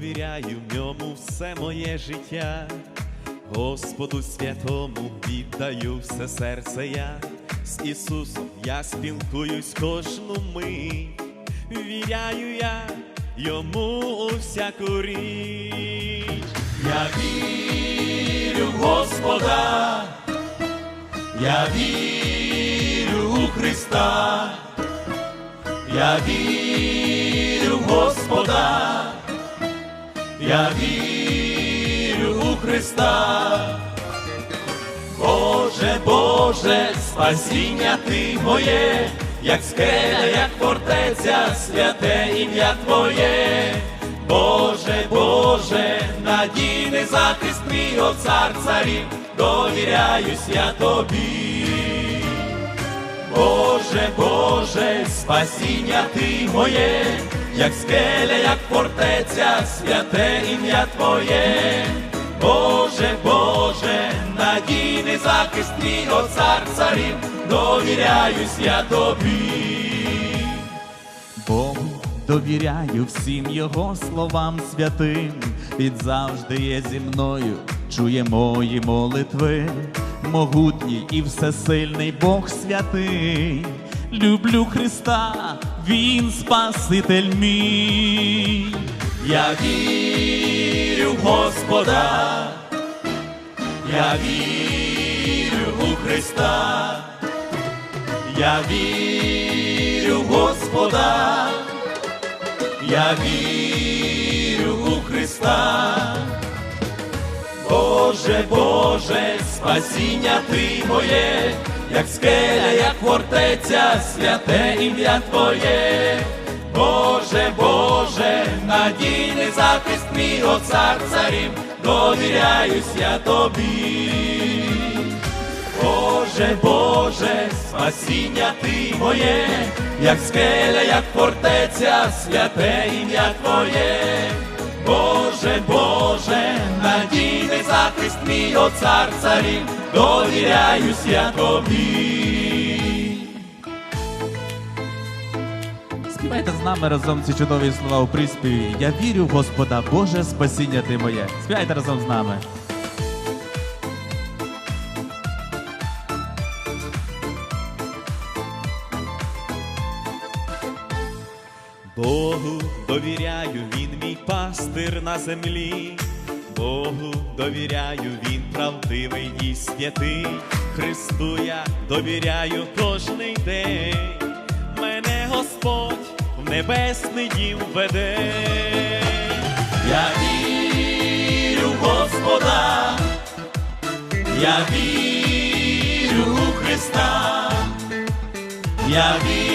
Довіряю ньому все моє життя, Господу святому віддаю все серце я, з Ісусом я спілкуюсь кожну мить, віряю я йому у всяку річ. Я вірю в Господа, я вірю у Христа. Я вірю в Господа, я вірю у Христа. Боже, Боже, спасіння Ти моє, як скеля, як фортеця, святе ім'я Твоє. Боже, Боже, надійний захист мій, о цар царів, довіряюсь я тобі. Боже, Боже, спасіння Ти моє, як скеля, як фортеця, святе ім'я Твоє. Боже, Боже, надійний захист мій, о цар царів, довіряюсь я тобі. Богу довіряю всім його словам святим, Він завжди є зі мною, чує мої молитви, могутній і всесильний Бог святий. Люблю Христа, Він Спаситель мій. Я вірю в Господа, я вірю у Христа, я вірю в Господа, я вірю у Христа. Боже, Боже, спасіння Ти моє, як скеля, як фортеця, святе ім'я Твоє. Боже, Боже, надійний захист мій, о цар царів, довіряюсь я тобі. Боже, Боже, спасіння Ти моє, як скеля, як фортеця, святе ім'я Твоє. Боже, Боже, надійний захист мій, о цар царів, довіряюсь я тобі. Співайте з нами разом ці чудові слова у приспіві. Я вірю в Господа, Боже спасіння ти моє. Співайте разом з нами. Богу довіряю, він мій пастир на землі. Богу довіряю, він правдивий і святий. Христу я довіряю кожний день. Мене Господь в небесний дім веде. Я вірю в Господа, я вірю у Христа. Я вірю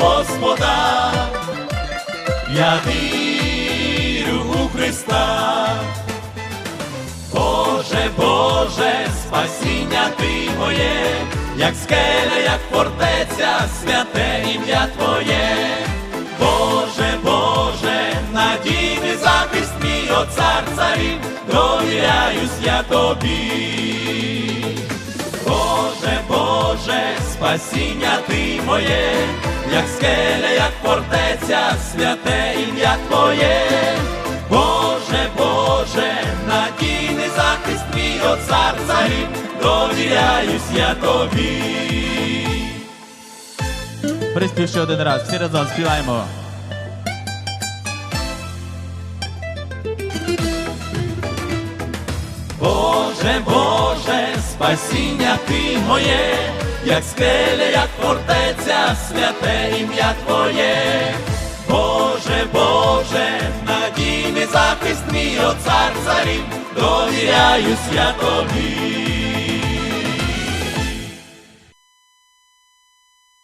Господа, я вірю у Христа. Боже, Боже, спасіння Ти моє, як скеля, як фортеця, святе ім'я Твоє. Боже, Боже, надійний захист мій, о цар царів, довіряюсь я тобі. Боже, Боже, спасіння Ти моє, як скеля, як фортеця, святе ім'я Твоє. Боже, Боже, надійний захист мій, о цар царів, довіряюсь я тобі. Приспів ще один раз, всі разом співаємо. Боже, Боже, спасіння Ти моє, як скеля, як фортеця, святе ім'я Твоє. Боже, Боже, надійний захист мій, о цар царів, довіряюсь я тобі.